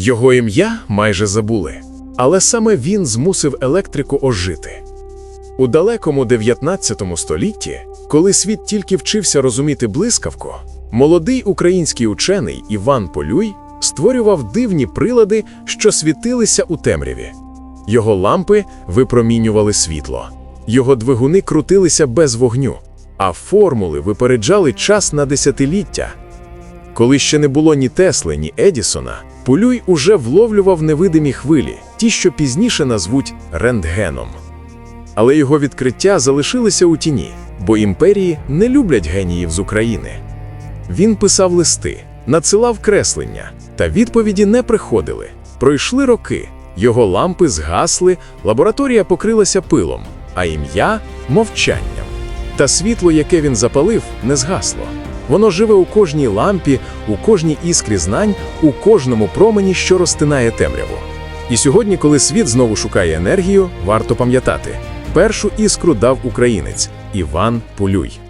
Його ім'я майже забули, але саме він змусив електрику ожити. У далекому 19 столітті, коли світ тільки вчився розуміти блискавку, молодий український учений Іван Полюй створював дивні прилади, що світилися у темряві. Його лампи випромінювали світло, його двигуни крутилися без вогню, а формули випереджали час на десятиліття. Коли ще не було ні Тесли, ні Едісона, Полюй уже вловлював невидимі хвилі, ті, що пізніше назвуть рентгеном. Але його відкриття залишилися у тіні, бо імперії не люблять геніїв з України. Він писав листи, надсилав креслення, та відповіді не приходили. Пройшли роки, його лампи згасли, лабораторія покрилася пилом, а ім'я мовчанням. Та світло, яке він запалив, не згасло. Воно живе у кожній лампі, у кожній іскрі знань, у кожному промені, що розтинає темряву. І сьогодні, коли світ знову шукає енергію, варто пам'ятати: першу іскру дав українець Іван Полюй.